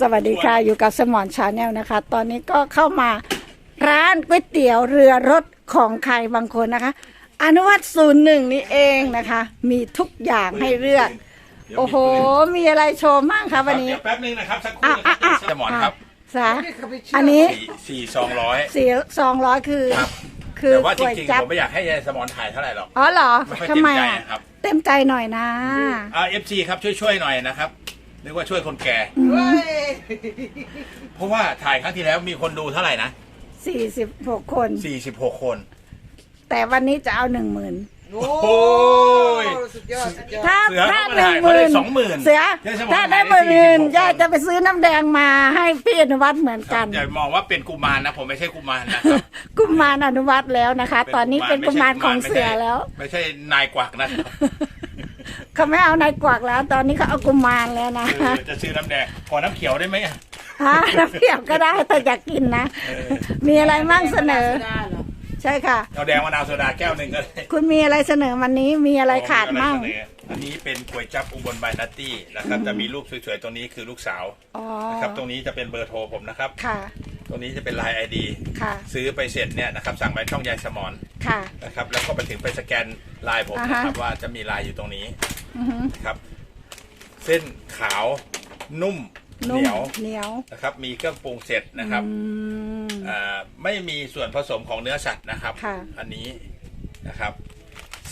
สวัสดีค่ะอยู่กับสมอนชาแนลนะคะ ตอนนี้ก็เข้ามาร้านก๋วยเตี๋ยวเรือรถของใครบางคนนะคะ อนุวัตศูนย์หนึ่งนี่เองนะคะ มีทุกอย่างให้เลือก โอ้โห มีอะไรโชว์มั่งคะวันนี้ เดี๋ยวแป๊บนึงนะครับสักครู่อะนะคอะรับอะสมอนครับสาอันนี้สี่สี่สองร้อย สี่สองร้อยคือครับ คือแต่ว่าจก๋วยริงจัๆบผมไม่อยากให้ยายสมอนถ่ายเท่าไหร่หรอก อ๋อเหรอไม่ค่อยทำไมเต็มใจอะครับ เต็มใจหน่อยนะอ่าเอฟซีครับช่วยๆหน่อยนะครับ เรียกว่าช่วยคนแก่เพราะว่าถ่ายครั้งที่แล้วมีคนดูเท่าไหร่นะ สี่สิบหกคน 46 คน แต่วันนี้จะเอาหนึ่งหมื่นโอ้โอ้ยสุดยอด สุดยอด ถ้าเสือถ้าเขาหนึ่งถ่ายหเขาได้มื่นสองหมื่นเสือได้สมองถ้าได้ถ่ายหมื่นได้หนึ่ง46ย่าจะไปซื้อน้ำแดงมาให้พี่อนุวัฒน์เหมือนกันอย่ามองว่าเป็นกุมารนะ ผมไม่ใช่กุมารนะครับกุมารอนุวัฒน์แล้วนะคะ ตอนนี้เป็นกุมารของเสือแล้ว ไม่ใช่นายกวักนะครับ เขาไม่เอานายกวักแล้ว ตอนนี้เขาเอากุมารแล้วนะเออจะซื้อน้ำแดงขอน้ำเขียวได้ไหมอะฮะน้ำเปรี้ยวก็ได้แต่อยากกินนะ เออมีอะไรมั่งเสนอได้เหรอใช่ค่ะ เอาแดงมะนาวโซดาแก้วหนึ่งก็ได้คุณมีอะไรเสนอวันนี้มีอะไรขาดมั่งอะไรเสนออันนี้เป็นก๋วยจับอุบลบายนัตตี้นะครับจะมีรูปสวยๆตรงนี้คือลูกสาวอ๋อนะครับตรงนี้จะเป็นเบอร์โทรผมนะครับ ค่ะตรงนี้จะเป็นไลน์ไอดีค่ะซื้อไปเสร็จเนี่ยนะครับสั่งไปช่องยายสมอนค่ะ นะครับแล้วก็ไปถึงไปสแกนไลน์ผมอ่าฮะ นะครับว่าจะมีไลน์อยู่ตรงนี้ อือหือนะครับ เส้นขาวนุ่มเหนุ่มนียวเหนียวนะครับ มีเครื่องปรุงเสร็จนะครับอืม อ่าไม่มีส่วนผสมของเนื้อสัตว์นะครับ ค่ะ อันนี้นะครับ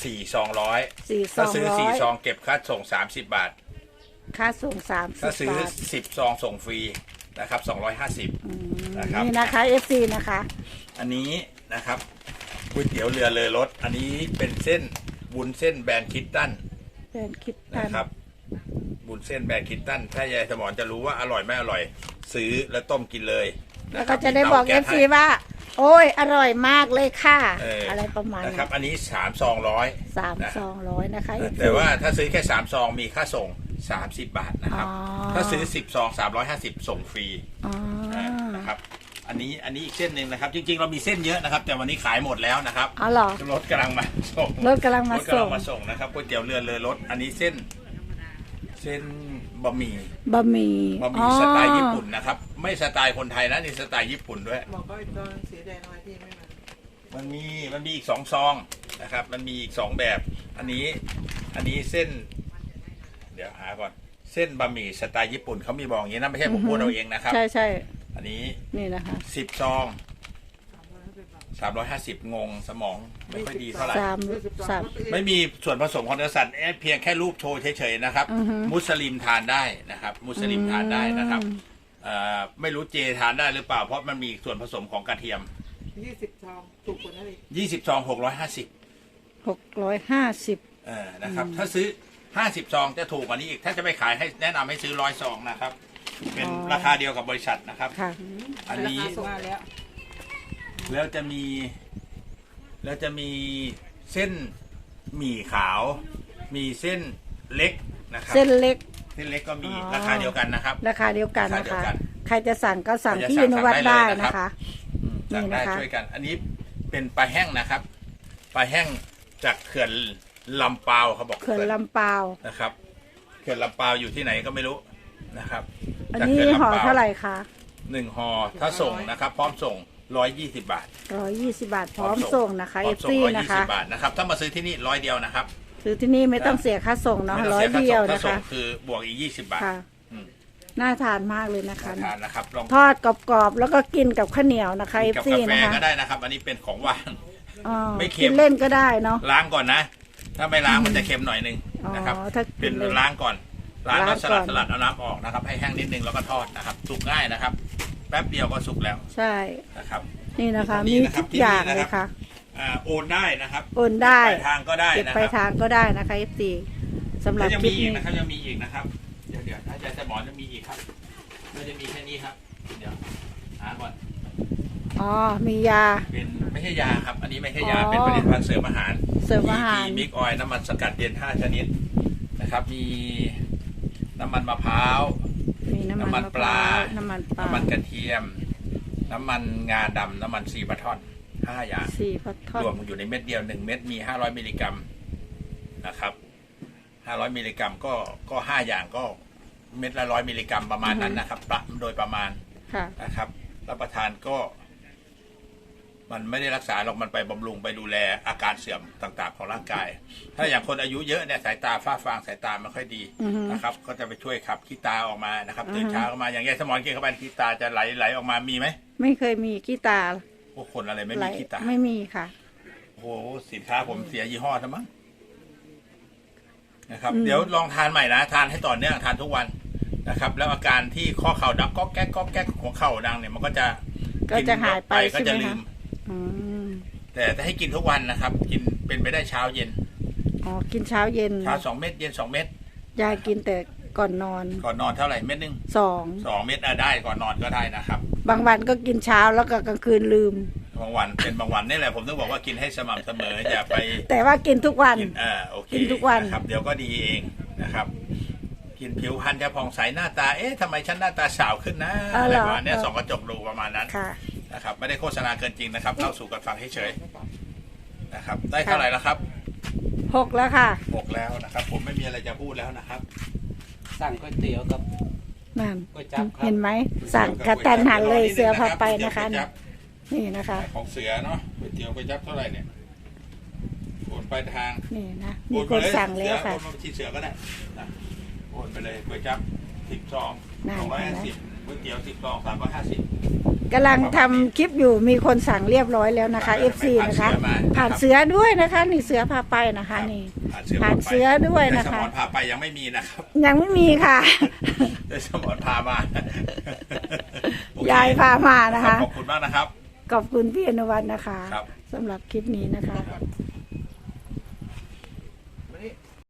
สี่ซองร้อยสี่ซถ้าองซื้อร้อสี่ยซองเก็บค่าส่ง 30 บาท ค่าส่งสามสิถ้าบซื้อบาท10ซองส่งฟรีนะครับ250นะครับ นี่นะคะ FC นะคะ อันนี้นะครับก๋วยเตี๋ยวเรือเลอรสอันนี้เป็นเส้นบุญเส้นแบรนด์คิตตัน เป็นคิดตันนะครับ บุญเส้นแบรนด์คิตตันถ้ายายสมอนจะรู้ว่าอร่อยไม่อร่อย ซื้อแล้วต้มกินเลยแล้วนคก็รับจะได้มีบอกตาแก๊ส FC ให้ว่า โอ้ย อร่อยมากเลยค่ะ เออออะไรประมาณนะนี้ครับ อันนี้สามซองร้อย สามซองร้อยนะคะ FC แต่ว่าถ้าซื้อแค่สามซองมีค่าส่ง 30 บาทนะครับ อ๋อ ถ้าซื้อ 10 ซอง 350 ส่งฟรีอ๋อนะครับ อันนี้อันนี้อีกเส้นหนึ่งนะครับ จริงๆ เรามีเส้นเยอะนะครับ แต่วันนี้ขายหมดแล้วนะครับอ๋อเหรอ รถกำลังมาส่งรถกำลังมาส่งรถกำลังมาส่งนะครับก๋วยเตี๋ยวเรือเรือรถอันนี้เส้น เส้นบะหมี่บะหมี่บะหมี่สไตล์ญี่ปุ่นนะครับ ไม่สไตล์คนไทยนะนี่สไตล์ญี่ปุ่นด้วย บอกเขาอีกตอนเสียดายน้อยที่ไม่มา มันมีมันมีอีกสองซองนะครับ มันมีอีกสองแบบ อันนี้อันนี้เส้น เดี๋ยวหาก่อน เส้นบะหมี่สไตล์ญี่ปุ่นเขามีบอกอย่างนี้นะไม่ใช่ผมพูดเอาเองนะครับ ใช่ใช่อั นนี้นี่นะคะสิบซองสามร้อยห้าสิบงงสมองไม่ค่อยดีเท่าไหร่ สามสาม ไม่มีส่วนผสมของเนื้อสัตว์เอ๊ะเพียงแค่รูปโชว์เฉยๆนะครับ อือฮึ มุสลิมทานได้นะครับ มุสลิมทานได้นะครับเอ่อไม่รู้เจทานได้หรือเปล่า เพราะมันมีส่วนผสมของกระเทียม ยี่สิบซองถูกกว่านั้นอีก20ซอง650หกร้อยห้าสิบเออนะครับ ถ้าซื้อ 50ซองจะถูกกว่านี้อีก ถ้าจะไปขายให้แนะนำให้ซื้อร้อยซองนะครับ เป็นราคาเดียวกับบริษัทนะครับ ค่ะ อันนี้ราคาส่งมาแล้ว แล้วจะมี แล้วจะมีเส้นหมี่ขาว มีเส้นเล็กนะครับ เส้นเล็ก เส้นเล็กก็มีอ๋อ ราคาเดียวกันนะครับ ราคาเดียวกันรานะคาเดียคะ วกันใครจะสั่งก็สั่งใครจะที่สั่องนุวัตสั่งได้ได้เลยนะนะครับคะ อืมนี่สั่งได้นะคะ ช่วยกัน อันนี้เป็นปลาแห้งนะครับ ปลาแห้งจากเขื่อนลำปาวเขาบอกเขื่อนลำปาวนะครับ เขื่อนลำปาวอยู่ที่ไหนก็ไม่รู้นะครับ อันจากนี้เขื่นห่อลำปวเท่าไหร่คะหนึ่งห่อถ้าส่งนะครับ พร้อมส่งร้อยยี่สิบบาทร้อยยี่สิบาทพร้อมส่งนะคะพร้เออมฟส่งซีร้อยนะยี่สิคะ บบาทนะครับถ้ามาซื้อที่นี่ร้อยเดียวนะครับซื้อที่นี่ไม่ต้องเสียค่าส่งเนาะไม่ต้งร้อยสีเดียวค่านะส่งคะคือบวกอีกยี่สิบบาทค่ะ อืมน่าทานมากเลยนะคะ ทานนะครับลองทอดกรอบๆ แล้วก็กินกับข้าวเหนียวนะคะเอฟกับซีกาแฟนะคะก็ได้นะครับ อันนี้เป็นของว่าง อ๋อไม่เค็กิมนเล่นก็ได้เนาะ ล้างก่อนนะ ถ้าไม่ล้างมันจะเค็มหน่อยหนึงอ๋อนะครับถ้าเป็นกินเลย ล้างก่อน ล้างล้าแล้งวสลัดก่อนสลัดเอาน้ำออกนะครับ ให้แห้งนิดนึงแล้วก็ทอดนะครับ สุกง่ายนะครับ แป๊บเดียวก็สุกแล้วใช่นะครับ นี่นะคะนี่มีนะครับทุกอย่างที่นี่เลนะยครัค่ะบอ่าโอนได้นะครับโอนได้ปลายทางก็ได้เก็บนะไปครับทางก็ได้นะคะเอฟซีสำหแล้รัวบยังคลิมีปอีกนี้นะครับยังมีอีกนะครับเดี๋ยวเดี๋ยวถ้าจะจะหมอนจะมีอีกครับเราจะมีแค่นี้ครับ เดี๋ยวหาก่อนอ๋อ มียา เป็นไม่ใช่ยาครับ อันนี้ไม่ใช่ยาอ๋อเป็นผลิตภัณฑ์เสริมอาหาร เสริมอาหารมิกออยน้ำมันสกัดเย็น5ชนิดนะครับ มี น้ำมันมะพร้าว มีน้ำมันน้ำมันมะปพลาร้าวน้ำมันปลาน้ำมันกระเทียม น้ำมันงาดำน้ำมันซีบัททอนห้าอย่าง สี่พัดทอรวมดอยู่ในเม็ดเดียวหนึ่งเม็ดมีห้าร้อยมิลลิกรัมนะครับห้าร้อยมิลลิกรัมก็ก็ห้าอย่างก็เม็ดละร้อยมิลลิกรัมประมาณนั้นนะครับประโโดยประมาณค่ะ นะครับ รับประทานก็ มันไม่ได้รักษาหรอกมันไปบำรุงไปดูแลอาการเสื่อมต่างๆ ของร่างกาย ถ้าอย่างคนอายุเยอะเนี่ยสายตาฝ้าฟางสายตาไม่ค่อยดีอือฮึ นะครับก็จะไปช่วยขับขี้ตาออกมานะครับอือฮึตื่นเช้าออกมาอย่างเงี้ยสมอนกินเข้าไปขี้ตาจะไหลไหลออกมามีไหมไม่เคยมีขี้ตาพวกคนอะไรไม่ไหลมีขี้ตาไม่มีค่ะ โอ้โหสินค้าผมเสียยี่ห้อซะมั้งนะครับ อืม เดี๋ยวลองทานใหม่นะทานให้ต่อเนื่องทานทุกวันนะครับ แล้วอาการที่ข้อเข่าดังก๊อกแก๊กก๊อกแก๊กของเข่าดังเนี่ยมันก็จะก็จะหายไปก็ใช่จะไหมลืคะมอืม แต่ถ้าให้กินทุกวันนะครับ กินเป็นไปได้เช้าเย็นอ๋อกินเช้าเย็นเช้าสองเม็ดเย็นสองเม็ดยายกินแต่ก่อนนอนก่อนนอนเท่าไหร่เม็ดหนึงสองสองเม็ดอะได้ก่อนนอนก็ได้นะครับบางวันก็กินเช้าแล้วก็กลางคืนลืม บางวันเป็นบางวันนี่แหละผมต้องบอกว่ากินให้สม่ำเสมออย่าไปแต่ว่ากินทุกวัน กินอ่าโอเคกินทุกวันนะครับเดี๋ยวก็ดีเองนะครับ กินผิวพรรณจะผ่องใสหน้าตาเอ๊ะทำไมฉันหน้าตาสาวขึ้นนะอ๋ออะเหไรรอประมาณเนี้ยเออ ส่องกระจกดูประมาณนั้น ค่ะ นะครับไม่ได้โฆษณาเกินจริงนะครับเล่าสู่กันฟังเฉยๆนะครับ ได้เท่าไหร่แล้วครับหกแล้วค่ะหกแล้วนะครับ ผมไม่มีอะไรจะพูดแล้วนะครับ สั่งก๋วยเตี๋ยวกับ นั่นก๋วยจั๊บครับ เห็นไหมสั่งกระตันหันเลยเสือพาไปนะคะก๋วยนี่จั๊บนี่นะคะ ของเสือเนาะก๋วยเตี๋ยวก๋วยจั๊บเท่าไหร่เนี่ยโอนไปทางนี่นะโอมีนคไปนเลยสั่งแล้วค่ะเสือโอนมาบัญชีเสือก็ได้นะโอนไปเลยก๋วยจั๊บสิบซองนั่นสองร้อยห้าเห็สินบไหมก๋วยเตี๋ยวสิบซองสามร้อยห้าสิบ กำลังทำคลิปอยู่มีคนสั่งเรียบร้อยแล้วนะคะ FC นะคะ ผ่านเสือด้วยนะคะ นี่เสือพาไปนะคะนี่ ผ่านเสือด้วยนะคะ แต่สมอนพาไปยังไม่มีนะครับยังไม่มีค่ะ แต่สมอนพามาโอเคยายพามานะคะ ขอบคุณมากนะครับ ขอบคุณพี่อนุวัฒน์นะคะครับ สำหรับคลิปนี้นะคะ